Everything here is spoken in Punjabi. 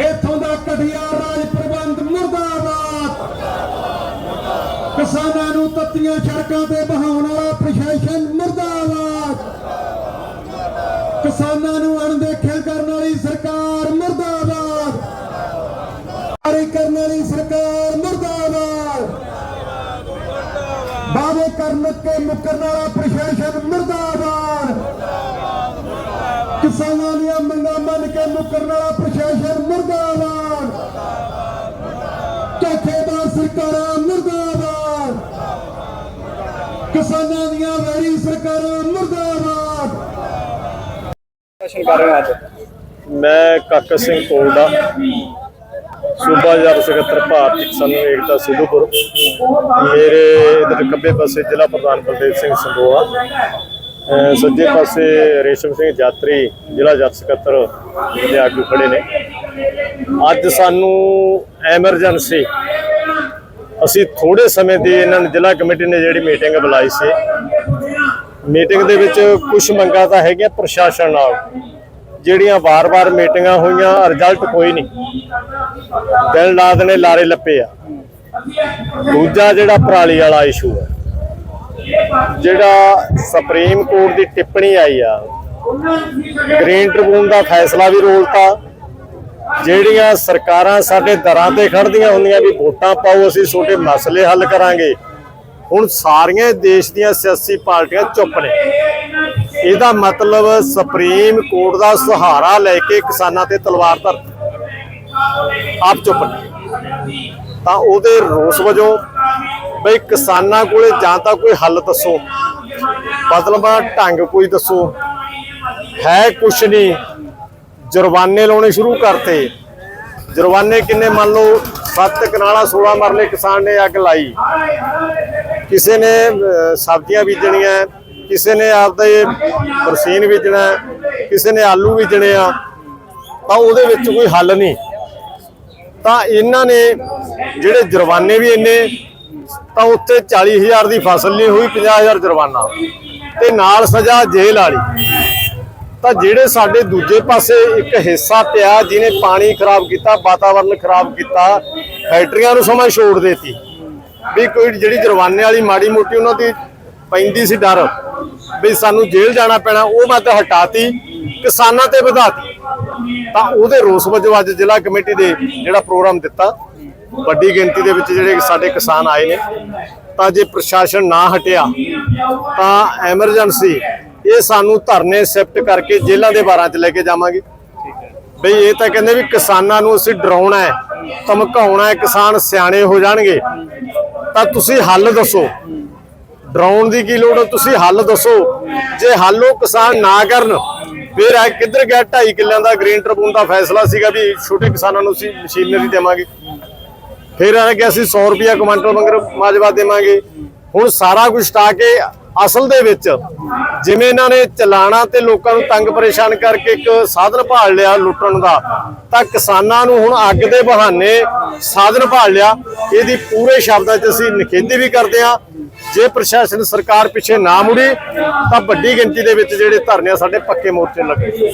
ਇੱਥੋਂ ਦਾ ਘਟੀਆ ਰਾਜ ਪ੍ਰਬੰਧ ਮੁਰਦਾਬਾਦ। ਕਿਸਾਨਾਂ ਨੂੰ ਤੱਤੀਆਂ ਸੜਕਾਂ ਤੇ ਬਹਾਉਣ ਵਾਲਾ ਪ੍ਰਸ਼ਾਸਨ ਮੁਰਦਾਬਾਦ। ਕਿਸਾਨਾਂ ਨੂੰ ਅਣਦੇਖਿਆ ਕਰਨ ਵਾਲੀ ਸਰਕਾਰ ਮੁਰਦਾਬਾਦ। ਜਾਰੀ ਕਰਨ ਵਾਲੀ ਸਰਕਾਰ ਮੁਰਦਾਬਾਦ। ਵਾਅਦੇ ਕਰਨ ਕੇ ਮੁਕਰਨ ਵਾਲਾ ਪ੍ਰਸ਼ਾਸਨ ਮੁਰਦਾਬਾਦ। ਕਿਸਾਨਾਂ ਦੀਆਂ ਮੰਗਾਂ ਮੰਨ ਕੇ ਮੁਕਰਨ ਵਾਲਾ ਪ੍ਰਸ਼ਾਸਨ ਮੁਰਦਾਬਾਦ। ਧੋਖੇਬਾਜ਼ ਸਰਕਾਰਾਂ ਮੁਰਦਾਬਾਦ। ਕਿਸਾਨਾਂ ਦੀਆਂ ਵੈਰੀ ਸਰਕਾਰਾਂ ਮੁਰਦਾਬਾਦ। ਪ੍ਰਸ਼ਨ ਕਰ ਰਹੇ ਹੋ ਅੱਜ? ਮੈਂ ਕਾਕਾ ਸਿੰਘ ਕੋਲਡਾ ਸੂਬਾ ਜਰ ਸਕੱਤਰ ਭਾਰਤੀ ਕਿਸਾਨ ਏਕਤਾ ਸਿੱਧੂਪੁਰ। ਮੇਰੇ ਇਧਰ ਖੱਬੇ ਪਾਸੇ ਜ਼ਿਲ੍ਹਾ ਪ੍ਰਧਾਨ ਬਲਦੇਵ ਸਿੰਘ ਸੰਦੋਆ। ਸੱਜੇ ਪਾਸੇ ਰੇਸ਼ਮ ਸਿੰਘ ਯਾਤਰੀ, ਜ਼ਿਲ੍ਹਾ ਜਰ ਸਕੱਤਰ ਦੇ ਆਗੂ ਖੜੇ ਨੇ। ਅੱਜ ਸਾਨੂੰ ਐਮਰਜੈਂਸੀ। ਅਸੀਂ ਥੋੜੇ ਸਮੇਂ ਦੀ ਇਹਨਾਂ ਨੇ ਜ਼ਿਲ੍ਹਾ ਕਮੇਟੀ ਨੇ ਜਿਹੜੀ ਮੀਟਿੰਗ ਬੁਲਾਈ ਸੀ। ਮੀਟਿੰਗ ਦੇ ਵਿੱਚ ਕੁਝ ਮੰਗਾਂ ਤਾਂ ਹੈਗੀਆਂ ਪ੍ਰਸ਼ਾਸਨ ਨਾਲ, ਜਿਹੜੀਆਂ ਵਾਰ-ਵਾਰ ਮੀਟਿੰਗਾਂ ਹੋਈਆਂ, ਰਿਜ਼ਲਟ ਕੋਈ ਨਹੀਂ। ਦਿਨ ਲਾਦ ਨੇ ਲਾਰੇ ਲੱਪੇ ਆ। ਦੂਜਾ ਜਿਹੜਾ ਪਰਾਲੀ ਵਾਲਾ ਇਸ਼ੂ ਹੈ ਜਿਹੜਾ ਸੁਪਰੀਮ ਕੋਰਟ ਦੀ ਟਿੱਪਣੀ ਆਈ ਆ ਗ੍ਰੀਨ ਟ੍ਰਿਬਿਊਨ ਦਾ ਫੈਸਲਾ ਵੀ ਰੋਲਤਾ। ਜਿਹੜੀਆਂ ਸਰਕਾਰਾਂ ਸਾਡੇ ਦਰਾਂ ਤੇ ਖੜਦੀਆਂ ਹੁੰਦੀਆਂ ਵੀ ਵੋਟਾਂ ਪਾਓ, ਅਸੀਂ ਤੁਹਾਡੇ ਮਸਲੇ ਹੱਲ ਕਰਾਂਗੇ। ਹੁਣ ਸਾਰੀਆਂ ਦੇਸ਼ ਦੀਆਂ ਸਿਆਸੀ ਪਾਰਟੀਆਂ ਚੁੱਪ ਨੇ। ਇਹਦਾ ਮਤਲਬ ਸੁਪਰੀਮ ਕੋਰਟ ਦਾ ਸਹਾਰਾ ਲੈ ਕੇ ਕਿਸਾਨਾਂ ਤੇ ਤਲਵਾਰ ਧਰ ਆਪ ਚੁੱਪ ਨੇ। ਤਾਂ ਉਹਦੇ ਰੋਸ ਵਜੋਂ ਬਈ ਕਿਸਾਨਾਂ ਕੋਲੇ ਜਾਂ ਤਾਂ ਕੋਈ ਹੱਲ ਦੱਸੋ। ਮਤਲਬ ਢੰਗ ਕੋਈ ਦੱਸੋ। ਹੈ ਕੁਛ ਨਹੀਂ। ਜੁਰਮਾਨੇ ਲਾਉਣੇ ਸ਼ੁਰੂ ਕਰਤੇ। ਜੁਰਮਾਨੇ ਕਿੰਨੇ? ਮੰਨ ਲਓ ਸੱਤ ਕਨਾਲਾ 16 ਮਰਲੇ ਕਿਸਾਨ ਨੇ ਅੱਗ ਲਾਈ। ਕਿਸੇ ਨੇ ਸਬਜ਼ੀਆਂ ਬੀਜਣੀਆਂ, ਕਿਸੇ ਨੇ ਆਪਦਾ ਬਰਸੀਨ ਬੀਜਣਾ, ਕਿਸੇ ਨੇ ਆਲੂ ਬੀਜਣੇ ਆ, ਤਾਂ ਉਹਦੇ ਵਿੱਚ ਕੋਈ ਹੱਲ ਨਹੀਂ। ਤਾਂ ਇਹਨਾਂ ਨੇ ਜਿਹੜੇ ਜੁਰਮਾਨੇ ਵੀ ਇੰਨੇ ਤਾਂ ਉੱਤੇ 40000 ਦੀ ਫਸਲ ਨਹੀਂ ਹੋਈ 50000 ਜੁਰਮਾਨਾ। ਤੇ ਨਾਲ ਸਜ਼ਾ ਜੇਲ੍ਹ ਵਾਲੀ। ਤਾਂ ਜਿਹੜੇ ਸਾਡੇ ਦੂਜੇ ਪਾਸੇ ਇੱਕ ਹਿੱਸਾ ਪਿਆ, ਜਿਹਨੇ ਪਾਣੀ ਖਰਾਬ ਕੀਤਾ, ਵਾਤਾਵਰਨ ਖਰਾਬ ਕੀਤਾ, ਫੈਕਟਰੀਆਂ ਨੂੰ ਸਮਾਂ ਛੋੜ ਦੇਤੀ। ਵੀ ਕੋਈ ਜਿਹੜੀ ਜੁਰਮਾਨੇ ਵਾਲੀ ਮਾੜੀ ਮੋਟੀ ਉਹਨਾਂ ਦੀ ਪੈਂਦੀ ਸੀ ਡਰ, ਵੀ ਸਾਨੂੰ ਜੇਲ੍ਹ ਜਾਣਾ ਪੈਣਾ, ਉਹ ਮਤ ਹਟਾਤੀ, ਕਿਸਾਨਾਂ ਤੇ ਵਧਾਤੀ। ਤਾਂ ਉਹਦੇ ਰੋਸ ਵਜੋਂ ਅੱਜ ਜ਼ਿਲ੍ਹਾ ਕਮੇਟੀ ਦੇ ਜਿਹੜਾ ਪ੍ਰੋਗਰਾਮ ਦਿੱਤਾ ਵੱਡੀ ਗਿਣਤੀ ਦੇ ਵਿੱਚ ਜਿਹੜੇ ਸਾਡੇ ਕਿਸਾਨ ਆਏ ਨੇ, ਤਾਂ ਜੇ ਪ੍ਰਸ਼ਾਸਨ ਨਾ ਹਟਿਆ, ਤਾਂ ਐਮਰਜੈਂਸੀ, ਇਹ ਸਾਨੂੰ ਧਰਨੇ ਸਿਫਟ ਕਰਕੇ ਜੇਲ੍ਹਾਂ ਦੇ ਬਾਰਾਂ 'ਚ ਲੈ ਕੇ ਜਾਵਾਂਗੇ। ਬਈ ਇਹ ਤਾਂ ਕਹਿੰਦੇ ਵੀ ਕਿਸਾਨਾਂ ਨੂੰ ਅਸੀਂ ਡਰਾਉਣਾ ਹੈ, ਧਮਕਾਉਣਾ ਹੈ, ਕਿਸਾਨ ਸਿਆਣੇ ਹੋ ਜਾਣਗੇ। ਤਾਂ ਤੁਸੀਂ ਹੱਲ ਦੱਸੋ। ਡਰਾਉਣ ਦੀ ਕੀ ਲੋੜ ਹੈ? ਤੁਸੀਂ ਹੱਲ ਦੱਸੋ। ਜੇ ਹੱਲ ਉਹ ਕਿਸਾਨ ਨਾ ਕਰਨ, ਫਿਰ ਆ ਕਿੱਧਰ ਗਿਆ? 2.5 ਕਿੱਲਿਆਂ ਦਾ ਗ੍ਰੀਨ ਟ੍ਰਿਬਿਊਨ ਦਾ ਫੈਸਲਾ ਸੀਗਾ ਵੀ ਛੋਟੇ ਕਿਸਾਨਾਂ ਨੂੰ ਅਸੀਂ ਮਸ਼ੀਨਰੀ ਦੇਵਾਂਗੇ। ਫਿਰ ਆ ਕਿ ਅਸੀਂ 100 ਰੁਪਿਆ ਕੁਇੰਟਲ ਮੰਗਰ ਮਾਜਵਾ ਦੇਵਾਂਗੇ। ਹੁਣ ਸਾਰਾ ਕੁਝ ਟਾ ਕੇ ਅਸਲ ਦੇ ਵਿੱਚ ਜਿਵੇਂ ਇਹਨਾਂ ਨੇ ਚਲਾਣਾ ਤੇ ਲੋਕਾਂ ਨੂੰ ਤੰਗ ਪਰੇਸ਼ਾਨ ਕਰਕੇ ਇੱਕ ਸਾਧਨ ਭਾਲ ਲਿਆ ਲੁੱਟਣ ਦਾ, ਤਾਂ ਕਿਸਾਨਾਂ ਨੂੰ ਹੁਣ ਅੱਗ ਦੇ ਬਹਾਨੇ ਸਾਧਨ ਭਾਲ ਲਿਆ। ਇਹਦੀ ਪੂਰੇ ਸ਼ਬਦਾਂ 'ਚ ਅਸੀਂ ਨਿਖੇਧੀ ਵੀ ਕਰਦੇ ਹਾਂ। ਜੇ ਪ੍ਰਸ਼ਾਸਨ ਸਰਕਾਰ ਪਿੱਛੇ ਨਾ ਮੁੜੀ, ਤਾਂ ਵੱਡੀ ਗਿਣਤੀ ਦੇ ਵਿੱਚ ਜਿਹੜੇ ਧਰਨੇ ਆ, ਸਾਡੇ ਪੱਕੇ ਮੋਰਚੇ ਲੱਗੇ।